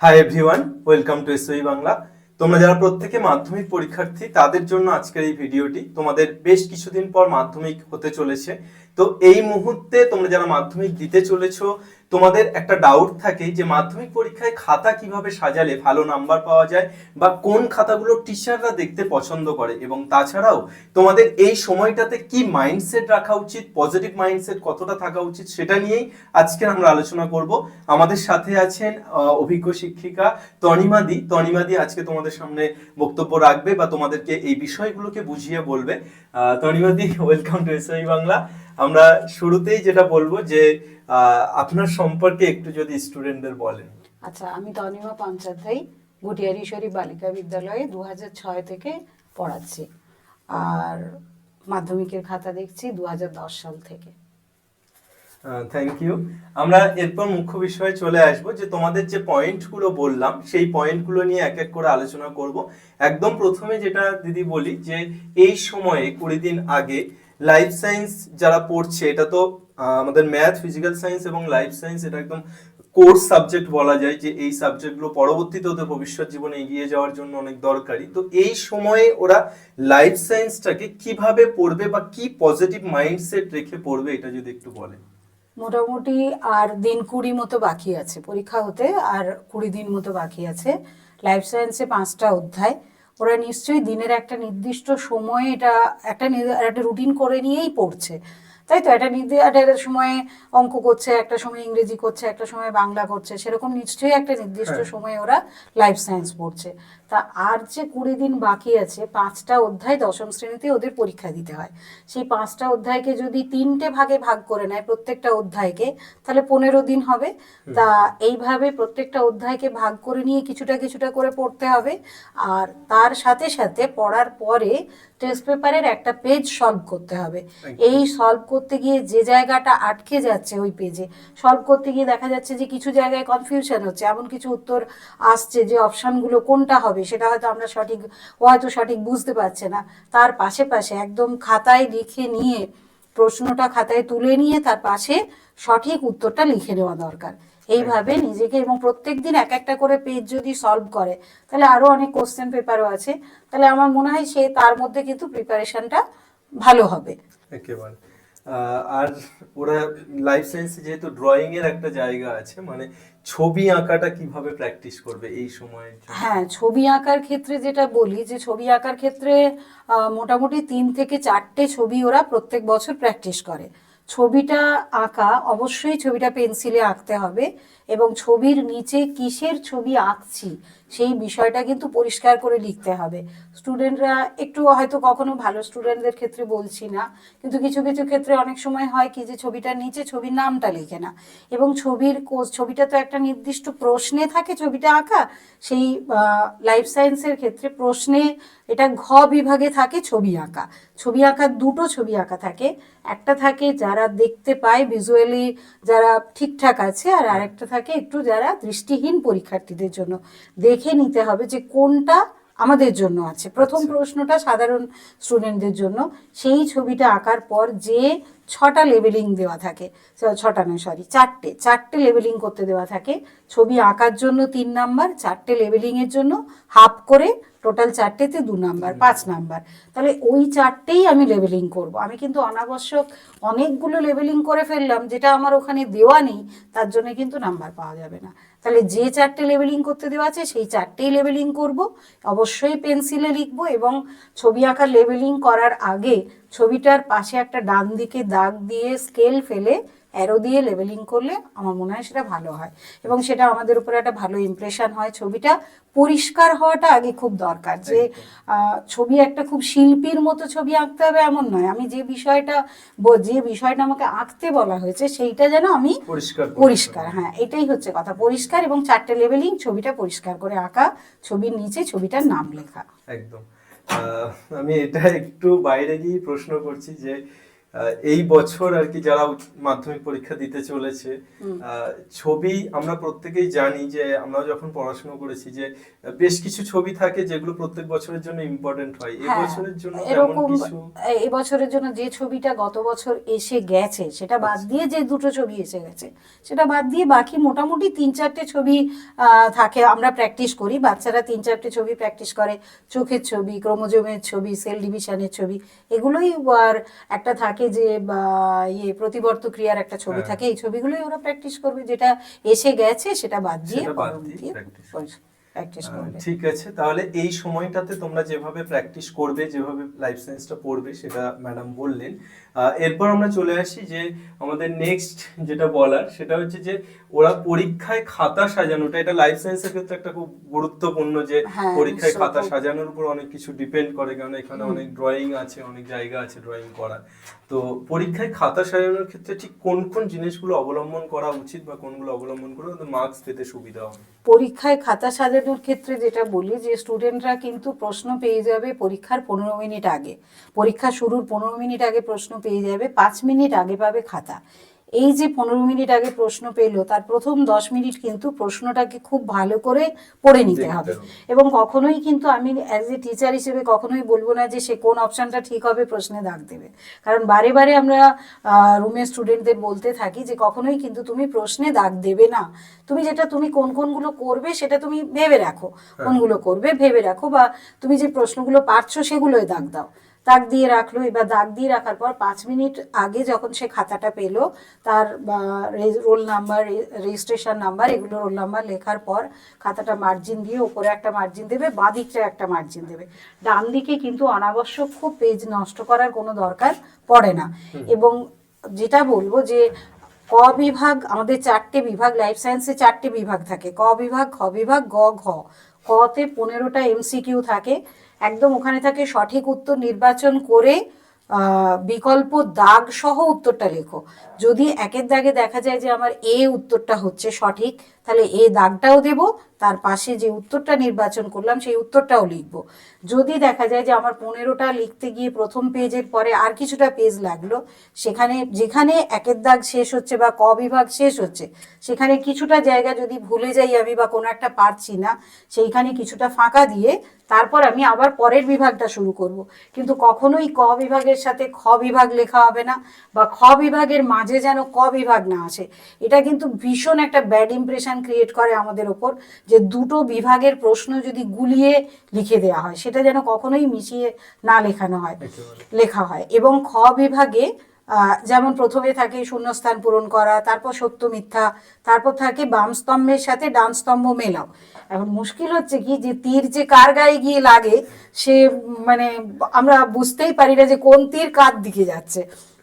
Hi everyone welcome to SOE Bangla তোমরা যারা প্রত্যেকে মাধ্যমিক পরীক্ষার্থী, তাদের জন্য আজকের এই ভিডিওটি তোমাদের বেশ কিছুদিন পর মাধ্যমিক হতে চলেছে। তো এই মুহূর্তে তোমরা যারা মাধ্যমিক দিতে চলেছো তোমাদের একটা ডাউট থাকে যে মাধ্যমিক পরীক্ষায় খাতা কীভাবে সাজালে ভালো নাম্বার পাওয়া যায় বা কোন খাতাগুলো টিচাররা দেখতে পছন্দ করে? এবং তাছাড়াও তোমাদের এই সময়টাতে কি মাইন্ডসেট রাখা উচিত? পজিটিভ মাইন্ডসেট কতটা থাকা উচিত সেটা নিয়েই আজকে আমরা আলোচনা করব। আমাদের সাথে আছেন অভিজ্ঞ শিক্ষিকা তনিমাদি তনিমাদি আজকে তোমাদের সামনে বক্তব্য রাখবে বা তোমাদেরকে এই বিষয়গুলোকে বুঝিয়ে বলবে। তনিমাদি ওয়েলকাম টু এসআই বাংলা আমরা শুরুতেই যেটা বলব যে আপনার সম্পর্কে একটু যদি স্টুডেন্টদের বলেন। আচ্ছা আমি তনিমা পঞ্চায়েতাই গুটিয়ারিশ্বরী বালিকা বিদ্যালয়ে দু ছয় থেকে পড়াচ্ছি। আর মাধ্যমিকের খাতা দেখছি দুহাজার দশ সাল থেকে। থ্যাংক ইউ আমরা এরপর মুখ্য বিষয়ে চলে আসব যে তোমাদের যে পয়েন্টগুলো বললাম সেই পয়েন্টগুলো নিয়ে এক এক করে আলোচনা করব। একদম প্রথমে যেটা দিদি বলি যে এই সময়ে কুড়ি দিন আগে লাইফ সায়েন্স যারা পড়ছে, এটা তো আমাদের ম্যাথ ফিজিক্যাল সায়েন্স এবং লাইফ সায়েন্স এটা একদম কোর্স সাবজেক্ট বলা যায় যে এই সাবজেক্টগুলো পরবর্তীতে ওদের ভবিষ্যৎ জীবনে এগিয়ে যাওয়ার জন্য অনেক দরকারি তো এই সময়ে ওরা লাইফ সায়েন্সটাকে কীভাবে পড়বে বা কি পজিটিভ মাইন্ডসেট রেখে পড়বে এটা যদি একটু বলেন মোটামুটি আর দিন কুড়ি মতো বাকি আছে। পরীক্ষা হতে আর কুড়ি দিন মতো বাকি আছে। লাইফ সায়েন্সে পাঁচটা অধ্যায়। ওরা নিশ্চয়ই দিনের একটা নির্দিষ্ট সময়ে এটা একটা একটা রুটিন করে নিয়েই পড়ছে। তাই তো? একটা একটা সময়ে অঙ্ক করছে একটা সময় ইংরেজি করছে একটা সময় বাংলা করছে সেরকম নিশ্চয়ই একটা নির্দিষ্ট হ্যাঁ। সময়ে ওরা লাইফ সায়েন্স পড়ছে। তা আর যে কুড়ি দিন বাকি আছে পাঁচটা অধ্যায় দশম শ্রেণীতে ওদের পরীক্ষা দিতে হয়। সেই পাঁচটা অধ্যায়কে যদি তিনটে ভাগে ভাগ করে নেয় প্রত্যেকটা অধ্যায়কে তাহলে পনেরো দিন হবে। তা এইভাবে প্রত্যেকটা অধ্যায়কে ভাগ করে নিয়ে কিছুটা কিছুটা করে পড়তে হবে। আর তার সাথে সাথে পড়ার পরে টেস্ট পেপারের একটা পেজ সলভ করতে হবে। এই সলভ করতে গিয়ে যে জায়গাটা আটকে যাচ্ছে ওই পেজে সলভ করতে গিয়ে দেখা যাচ্ছে যে কিছু জায়গায় কনফিউশন হচ্ছে। এমন কিছু উত্তর আসছে যে অপশনগুলো কোনটা হবে? সেটা হয়তো আমরা সঠিক ও হয়তো সঠিক বুঝতে পারছে না। তার পাশে পাশে একদম খাতায় লিখে নিয়ে প্রশ্নটা খাতায় তুলে নিয়ে তার পাশে সঠিক উত্তরটা লিখে নেওয়া দরকার। এইভাবে নিজেকে এবং প্রত্যেক দিন এক একটা করে পেজ যদি সলভ করে তাহলে আরও অনেক কোশ্চেন পেপারও আছে। তাহলে আমার মনে হয় সে তার মধ্যে কিন্তু প্রিপারেশনটা ভালো হবে। একেবারে। আর ওরা লাইফ সায়েন্সে যেহেতু ড্রয়িং এর একটা জায়গা আছে মানে ছবি আঁকাটা কীভাবে প্র্যাকটিস করবে এই সময়ে হ্যাঁ ছবি আঁকার ক্ষেত্রে যেটা বলি যে ছবি আঁকার ক্ষেত্রে মোটামুটি তিন থেকে চারটে ছবি ওরা প্রত্যেক বছর প্র্যাকটিস করে। ছবিটা আঁকা, অবশ্যই ছবিটা পেন্সিলে আঁকতে হবে। এবং ছবির নিচে কিসের ছবি আঁকছি, সেই বিষয়টা কিন্তু পরিষ্কার করে লিখতে হবে। স্টুডেন্টরা একটু হয়তো কখনো ভালো স্টুডেন্টদের ক্ষেত্রে বলছি না, কিন্তু কিছু কিছু ক্ষেত্রে অনেক সময় হয় কি যে ছবিটার নিচে ছবির নামটা লেখে না। এবং ছবির কোষ, ছবিটা তো একটা নির্দিষ্ট প্রশ্নে থাকে ছবিটা আঁকা, সেই লাইফ সায়েন্সের ক্ষেত্রে প্রশ্নে এটা ঘ বিভাগে থাকে ছবি আঁকা। ছবি আঁকা দুটো ছবি আঁকা থাকে, একটা থাকে যারা দেখতে পায় ভিজুয়ালি যারা ঠিকঠাক আছে, আর আরেকটা থাকে একটু যারা দৃষ্টিহীন পরীক্ষার্থীদের জন্য। দেখে নিতে হবে যে কোনটা আমাদের জন্য আছে। প্রথম আচ্ছা। প্রশ্নটা সাধারণ স্টুডেন্টদের জন্য। সেই ছবিটা আঁকার পর যে ছটা লেবেলিং দেওয়া থাকে ছটা নয় সরি চারটে চারটে লেবেলিং করতে দেওয়া থাকে। ছবি আঁকার জন্য তিন নাম্বার চারটে লেবেলিংয়ের জন্য হাফ করে টোটাল চারটেতে দু নাম্বার পাঁচ নাম্বার তাহলে ওই চারটেই আমি লেবেলিং করব। আমি কিন্তু অনাবশ্যক অনেকগুলো লেবেলিং করে ফেললাম যেটা আমার ওখানে দেওয়া নেই তার জন্য কিন্তু নাম্বার পাওয়া যাবে না। তাহলে যে চারটে লেবেলিং করতে দেওয়া আছে সেই চারটেই লেবেলিং করব। অবশ্যই পেন্সিলে লিখব এবং ছবি আঁকার লেবেলিং করার আগে ছবিটার পাশে একটা ডান দিকে দাগ দিয়ে স্কেল ফেলে অ্যারো দিয়ে লেবেলিং করলে আমার মনে হয় সেটা ভালো হয়। এবং সেটা আমাদের উপরে একটা ভালো ইমপ্রেশন হয় ছবিটা। পরিষ্কার হওয়াটা আগে খুব দরকার যে ছবি একটা খুব শিল্পীর মতো ছবি আঁকতে হবে এমন নয়। আমি যে বিষয়টা যে বিষয়টা আমাকে আঁকতে বলা হয়েছে সেইটা যেন আমি পরিষ্কার পরিষ্কার হ্যাঁ এটাই হচ্ছে কথা। পরিষ্কার এবং চারটে লেবেলিং ছবিটা পরিষ্কার করে আঁকা ছবির নিচে ছবিটার নাম লেখা। একদম। আমি এটা একটু বাইরে গিয়ে প্রশ্ন করছি যে এই বছর আর কি যারা মাধ্যমিক পরীক্ষা দিতে চলেছে ছবি আমরা প্রত্যেকেই জানি যে আমরা যখন পড়াশোনা করেছি যে বেশ কিছু ছবি থাকে যেগুলো প্রত্যেক বছরের জন্য ইম্পর্টেন্ট হয়। এই হ্যাঁ, বছরের জন্য এরকম কিছু? এ- এবছরের জন্য যে ছবিটা গত বছর এসে গেছে সেটা বাদ দিয়ে যে দুটো ছবি এসে গেছে সেটা বাদ দিয়ে বাকি মোটামুটি তিন চারটে ছবি আহ, থাকে আমরা প্র্যাকটিস করি। বাচ্চারা তিন চারটে ছবি প্র্যাকটিস করে। চোখের ছবি ক্রোমোজোমের ছবি সেল ডিভিশনের ছবি এগুলোই আর একটা থাকে। যে বা, ইয়ে প্রতিবর্ত ক্রিয়ার একটা ছবি হ্যাঁ। থাকে এই ছবিগুলোই ওরা প্র্যাকটিস করবে যেটা এসে গেছে সেটা বাদ দিয়ে। প্র্যাকটিস করবে ঠিক আছে তাহলে এই সময়টাতে তোমরা যেভাবে প্র্যাকটিস করবে যেভাবে লাইফ সায়েন্সটা পড়বে সেটা ম্যাডাম বললেন এরপর আমরা চলে আসি যে আমাদের নেক্সট যেটা বলার সেটা হচ্ছে যে ওরা পরীক্ষায় খাতা সাজানোটা এটা লাইফ সায়েন্সের ক্ষেত্রে একটা খুব গুরুত্বপূর্ণ যে হ্যাঁ, পরীক্ষায় খাতা সাজানোর উপর অনেক কিছু ডিপেন্ড করে কারণ এখানে অনেক ড্রয়িং আছে অনেক জায়গা আছে ড্রয়িং করার। তো পরীক্ষায় খাতা সাজানোর ক্ষেত্রে ঠিক কোন কোন জিনিসগুলো অবলম্বন করা উচিত বা কোনগুলো অবলম্বন করে ওদের মার্কস পেতে সুবিধা হবে? পরীক্ষায় খাতা সাজানোর ক্ষেত্রে যেটা বলি যে স্টুডেন্টরা কিন্তু প্রশ্ন পেয়ে যাবে পরীক্ষার পনেরো মিনিট আগে। পরীক্ষা শুরুর পনেরো মিনিট আগে প্রশ্ন পেয়ে যাবে পাঁচ মিনিট আগে পাবে খাতা। এই যে পনেরো মিনিট আগে প্রশ্ন পেল তার প্রথম দশ মিনিট কিন্তু প্রশ্নটাকে খুব ভালো করে পড়ে নিতে হবে। হবে। এবং কখনোই কিন্তু আমি অ্যাজ এ টিচার হিসেবে কখনোই বলব না যে সে কোন অপশনটা ঠিক হবে প্রশ্নে দাগ দেবে। কারণ বারে বারে আমরা রুমের স্টুডেন্টদের বলতে থাকি যে কখনোই কিন্তু তুমি প্রশ্নে দাগ দেবে না। তুমি যেটা তুমি কোন কোনগুলো করবে সেটা তুমি ভেবে রাখো। কোনগুলো করবে ভেবে রাখো বা তুমি যে প্রশ্নগুলো পারছ সেগুলোই দাগ দাও। দাগ দিয়ে রাখল এবার দাগ দিয়ে রাখার পর পাঁচ মিনিট আগে যখন সে খাতাটা পেল তার রোল নাম্বার রেজিস্ট্রেশন নাম্বার এগুলো রোল নাম্বার লেখার পর খাতাটা মার্জিন দিয়ে ওপরে একটা মার্জিন দেবে বাঁ দিকটা একটা মার্জিন দেবে। ডান দিকে কিন্তু অনাবশ্যক খুব পেজ নষ্ট করার কোনো দরকার পড়ে না। এবং যেটা বলব যে ক বিভাগ আমাদের চারটে বিভাগ লাইফ সায়েন্সে চারটে বিভাগ থাকে। ক বিভাগ খ বিভাগ গ ঘ। কতে পনেরোটা এমসিকিউ থাকে। একদম ওখানে থাকে সঠিক উত্তর নির্বাচন করে বিকল্প দাগ সহ উত্তরটা লেখো। যদি একের দাগে দেখা যায় যে আমার এ উত্তরটা হচ্ছে সঠিক, তাহলে এ দাগটাও দেব তার পাশে যে উত্তরটা নির্বাচন করলাম, সেই উত্তরটাও লিখব। যদি দেখা যায় যে আমার পনেরোটা লিখতে গিয়ে প্রথম পেজের পরে আর কিছুটা পেজ লাগল, সেখানে, যেখানে একের দাগ শেষ হচ্ছে বা ক বিভাগ শেষ হচ্ছে, সেখানে কিছুটা জায়গা যদি ভুলে যাই আমি বা কোনো একটা পারছি না, সেইখানে কিছুটা ফাঁকা দিয়ে তারপর আমি আবার পরের বিভাগটা শুরু করব। কিন্তু কখনোই ক বিভাগের সাথে খ বিভাগ লেখা হবে না বা খ বিভাগের মাঝে যেন ক বিভাগ না আসে। এটা কিন্তু ভীষণ একটা ব্যাড ইমপ্রেশন ক্রিয়েট করে আমাদের ওপর। যে দুটো বিভাগের প্রশ্ন যদি গুলিয়ে লিখে দেওয়া হয় সেটা যেন কখনোই মিশিয়ে না লেখানো হয় লেখা হয়। এবং খ বিভাগে যেমন প্রথমে থাকে শূন্যস্থান পূরণ করা তারপর সত্য মিথ্যা তারপর থাকে বাম স্তম্ভের সাথে ডান স্তম্ভ মেলাও। এখন মুশকিল হচ্ছে কি যে তীর যে কার গায়ে গিয়ে লাগে সে মানে আমরা বুঝতেই পারি না যে কোন তীর কার দিকে যাচ্ছে।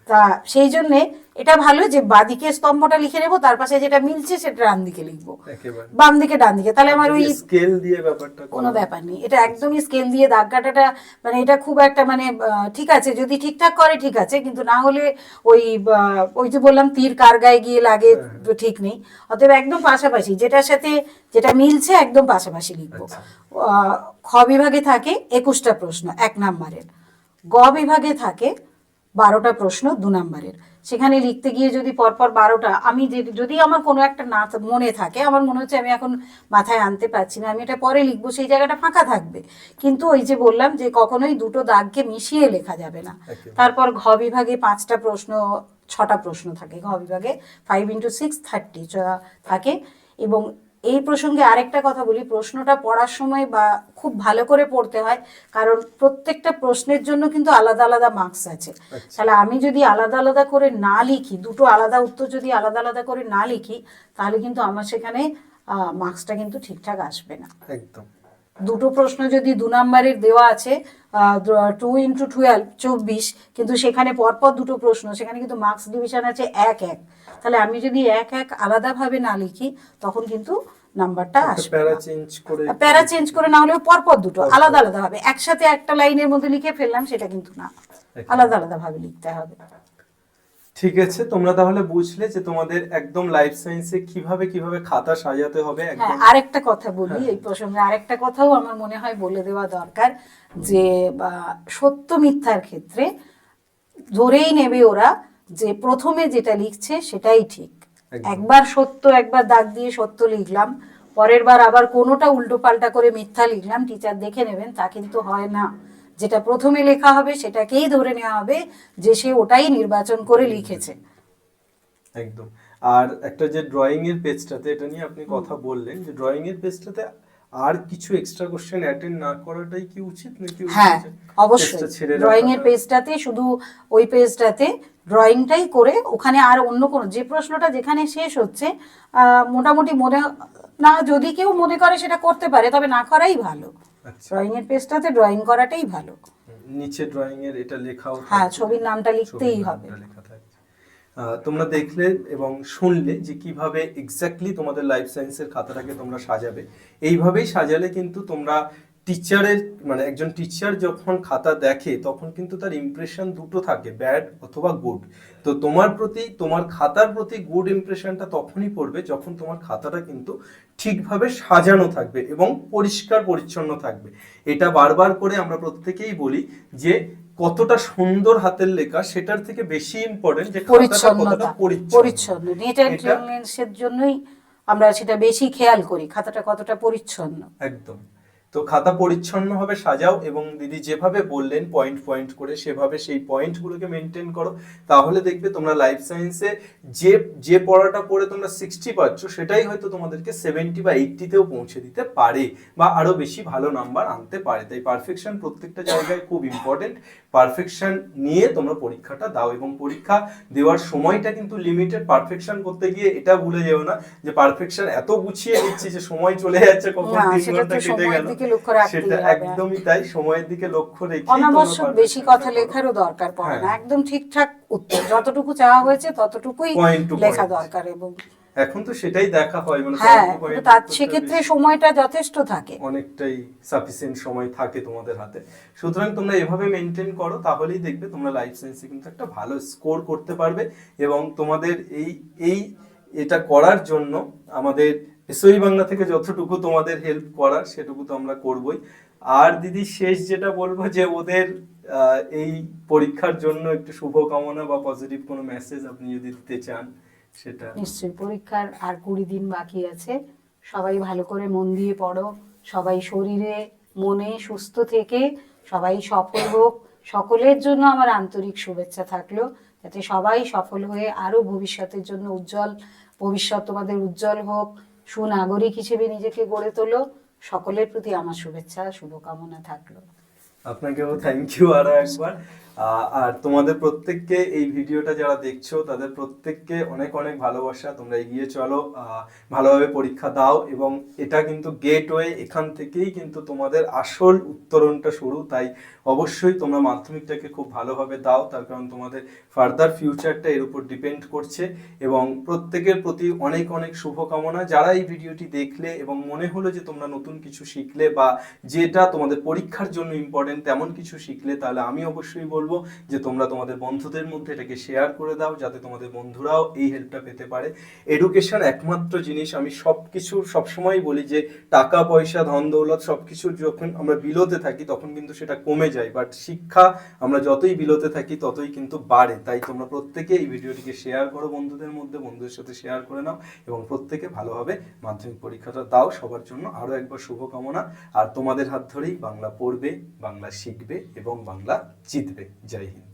তা সেই জন্যে এটা ভালো যে বাদিকে স্তম্ভটা লিখে নেব তার পাশে যেটা মিলছে সেটা ডান দিকে লিখব। বাম দিকে ডান দিকে। তাহলে আমার ওই স্কেল দিয়ে ব্যাপারটা কোনো ব্যাপার নেই। এটা একদমই স্কেল দিয়ে দাগ কাটাটা মানে এটা খুব একটা মানে ঠিক আছে যদি ঠিকঠাক করে ঠিক আছে কিন্তু না হলে ওই ওই যে বললাম তীর কার গায়ে গিয়ে লাগে তো ঠিক নেই। অতএব একদম পাশাপাশি যেটার সাথে যেটা মিলছে একদম পাশাপাশি লিখব। আচ্ছা। আহ, খ বিভাগে থাকে একুশটা প্রশ্ন এক নাম্বারের। গ বিভাগে থাকে বারোটা প্রশ্ন দু নাম্বারের। সেখানে লিখতে গিয়ে যদি পরপর বারোটা আমি যদি আমার কোনো একটা না মনে থাকে আমার মনে হচ্ছে আমি এখন মাথায় আনতে পারছি না আমি এটা পরে লিখব সেই জায়গাটা ফাঁকা থাকবে। কিন্তু ওই যে বললাম যে কখনোই দুটো দাগকে মিশিয়ে লেখা যাবে না। তারপর ঘ বিভাগে পাঁচটা প্রশ্ন ছটা প্রশ্ন থাকে। ঘ বিভাগে ফাইভ ইন্টু সিক্স থার্টি থাকে। এবং এই প্রসঙ্গে আরেকটা কথা বলি প্রশ্নটা পড়ার সময় বা খুব ভালো করে পড়তে হয় কারণ প্রত্যেকটা প্রশ্নের জন্য কিন্তু আলাদা আলাদা মার্কস আছে। আচ্ছা। তাহলে আমি যদি আলাদা আলাদা করে না লিখি দুটো আলাদা উত্তর যদি আলাদা আলাদা করে না লিখি তাহলে কিন্তু আমার সেখানে মার্কসটা কিন্তু ঠিকঠাক আসবে না। একদম। দুটো প্রশ্ন যদি দু নাম্বারের দেওয়া আছে টু ইন্টু টুয়েলভ চব্বিশ কিন্তু সেখানে পরপর দুটো প্রশ্ন সেখানে কিন্তু মার্কস ডিভিশন আছে এক এক। তাহলে আমি যদি এক এক আলাদাভাবে না লিখি তখন কিন্তু নাম্বারটা আসবে প্যারা চেঞ্জ করে প্যারা চেঞ্জ করে না হলেও পরপর দুটো আলাদা আলাদা ভাবে একসাথে একটা লাইনের মধ্যে লিখে ফেললাম সেটা কিন্তু না। আলাদা আলাদা ভাবে লিখতে হবে। ঠিক আছে তোমরা তাহলে বুঝলে যে তোমাদের একদম লাইফ সায়েন্সে কীভাবে কীভাবে খাতা সাজাতে হবে হ্যাঁ একদম আরেকটা কথা বলি হ্যাঁ। এই প্রসঙ্গে আরেকটা কথাও আমার মনে হয় বলে দেওয়া দরকার যে সত্য মিথ্যার ক্ষেত্রে ধরেই নেবে ওরা যে প্রথমে যেটা লিখছে সেটাই ঠিক। একবার সত্য একবার দাগ দিয়ে সত্য লিখলাম পরের বার আবার কোনোটা উল্টো পাল্টা করে মিথ্যা লিখলাম টিচার দেখে নেবেন তা কিন্তু হয় না। যেটা প্রথমে লেখা হবে সেটাকেই ধরে নেওয়া হবে যে সে ওটাই নির্বাচন করে লিখেছে। একদম। আর একটা যে ড্রয়িং এর পেজটাতে এটা নিয়ে আপনি কথা বললেন যে ড্রয়িং এর পেজটাতে আর কিছু এক্সট্রা কোশ্চেন অ্যাটেন্ড না করাটাই কি উচিত নাকি হ্যাঁ অবশ্যই। ড্রয়িং এর পেজটাতে শুধু ওই পেজটাতে ড্রয়িংটাই করে ওখানে আর অন্য কোনো যে প্রশ্নটা যেখানে শেষ হচ্ছে আহ, মোটামুটি মনে না যদি কেউ মনে করে সেটা করতে পারে তবে না করাই ভালো। ড্রয়িং এর পেজটাতে ড্রয়িং করাটাই ভালো। নিচে ড্রয়িং এর এটা লেখাও হ্যাঁ ছবির নামটা লিখতেই হবে। তোমরা দেখলে এবং শুনলে যে কীভাবে এক্স্যাক্টলি তোমাদের লাইফ সায়েন্সের খাতাটাকে তোমরা সাজাবে। এইভাবেই সাজালে কিন্তু তোমরা টিচারের মানে একজন টিচার যখন খাতা দেখে তখন কিন্তু তার ইমপ্রেশন দুটো থাকে ব্যাড অথবা গুড তো তোমার প্রতি তোমার খাতার প্রতি গুড ইমপ্রেশনটা তখনই পড়বে যখন তোমার খাতাটা কিন্তু ঠিকভাবে সাজানো থাকবে এবং পরিষ্কার পরিচ্ছন্ন থাকবে। এটা বারবার করে আমরা প্রত্যেকেই বলি যে কতটা সুন্দর হাতের লেখা সেটার থেকে বেশি ইম্পর্টেন্ট যে খাতাটা কতটা পরিচ্ছন্ন। জন্যই আমরা সেটা বেশি খেয়াল করি খাতাটা কতটা পরিচ্ছন্ন। একদম। তো খাতা পরিচ্ছন্নভাবে সাজাও এবং দিদি যেভাবে বললেন পয়েন্ট পয়েন্ট করে সেভাবে সেই পয়েন্টগুলোকে মেনটেন করো। তাহলে দেখবে তোমরা লাইফ সায়েন্সে যে যে পড়াটা পড়ে তোমরা সিক্সটি পাচ্ছ, সেটাই হয়তো তোমাদেরকে সেভেন্টি বা এইটটিতেও পৌঁছে দিতে পারে বা আরও বেশি ভালো নাম্বার আনতে পারে। তাই পারফেকশন প্রত্যেকটা জায়গায় খুব ইম্পর্টেন্ট পারফেকশন নিয়ে তোমরা পরীক্ষাটা দাও এবং পরীক্ষা দেওয়ার সময়টা কিন্তু লিমিটেড পারফেকশন করতে গিয়ে এটা ভুলে যেও না যে পারফেকশন এত গুছিয়ে দিচ্ছি যে সময় চলে যাচ্ছে কখন তিন ঘণ্টা কেটে গেল। সেটা একদমই তাই সময়ের দিকে লক্ষ্য রেখে অনাবশ্যক বেশি কথা লেখারও দরকার পড়ে না। হ্যাঁ। একদম ঠিকঠাক উত্তর। যতটুকু চাওয়া হয়েছে ততটুকুই লেখা দরকার এবং এখন তো সেটাই দেখা হয় মানে হ্যাঁ তার সেক্ষেত্রে সময়টা যথেষ্ট থাকে। অনেকটাই সাফিসিয়েন্ট সময় থাকে তোমাদের হাতে। সুতরাং তোমরা এভাবে মেনটেন করো তাহলেই দেখবে তোমরা লাইফ সায়েন্সে কিন্তু একটা ভালো স্কোর করতে পারবে এবং তোমাদের এই এই এটা করার জন্য আমাদের এসওই বাংলা থেকে যতটুকু তোমাদের হেল্প করার সেটুকু তো আমরা করবই। আর দিদি শেষ যেটা বলব যে ওদের আহ, এই পরীক্ষার জন্য একটু শুভকামনা বা পজিটিভ কোনো মেসেজ আপনি যদি দিতে চান। নিশ্চয়ই পরীক্ষার আর কুড়ি দিন বাকি আছে। সবাই ভালো করে মন দিয়ে পড়ো। সবাই শরীরে মনে সুস্থ থেকে সবাই সফল হোক। সকলের জন্য আমার আন্তরিক শুভেচ্ছা থাকল। যাতে সবাই সফল হয়ে আরও ভবিষ্যতের জন্য উজ্জ্বল ভবিষ্যৎ তোমাদের উজ্জ্বল হোক। সুনাগরিক হিসেবে নিজেকে গড়ে তোলো। সকলের প্রতি আমার শুভেচ্ছা শুভকামনা থাকল। আপনাকেও থ্যাংক ইউ আরও একবার। আর তোমাদের প্রত্যেককে এই ভিডিওটা যারা দেখছ, তাদের প্রত্যেককে অনেক অনেক ভালোবাসা। তোমরা এগিয়ে চলো ভালোভাবে পরীক্ষা দাও এবং এটা কিন্তু গেটওয়ে, এখান থেকেই কিন্তু তোমাদের আসল উত্তরণটা শুরু। তাই অবশ্যই তোমরা মাধ্যমিকটাকে খুব ভালোভাবে দাও, তার কারণ তোমাদের ফার্দার ফিউচারটা এর উপর ডিপেন্ড করছে এবং প্রত্যেকের প্রতি অনেক অনেক শুভকামনা। যারা এই ভিডিওটি দেখলে এবং মনে হলো যে তোমরা নতুন কিছু শিখলে বা যেটা তোমাদের পরীক্ষার জন্য ইম্পর্টেন্ট তেমন কিছু শিখলে, তাহলে আমি অবশ্যই বলব যে তোমরা তোমাদের বন্ধুদের মধ্যে এটাকে শেয়ার করে দাও, যাতে তোমাদের বন্ধুরাও এই হেল্পটা পেতে পারে। এডুকেশন একমাত্র জিনিস, আমি সব কিছু সবসময় বলি যে টাকা, পয়সা, ধন, দৌলত সব কিছু যখন আমরা বিলোতে থাকি, তখন কিন্তু সেটা কমে যায়। বাট শিক্ষা, আমরা যতই বিলোতে থাকি, ততই কিন্তু বাড়ে। তাই তোমরা প্রত্যেকে এই ভিডিওটিকে শেয়ার করো বন্ধুদের মধ্যে, বন্ধুদের সাথে শেয়ার করে নাও এবং প্রত্যেকে ভালোভাবে মাধ্যমিক পরীক্ষাটা দাও। সবার জন্য আরও একবার শুভকামনা। আর তোমাদের হাত ধরেই বাংলা পড়বে, বাংলা শিখবে এবং বাংলা জিতবে। জয় হিন্দ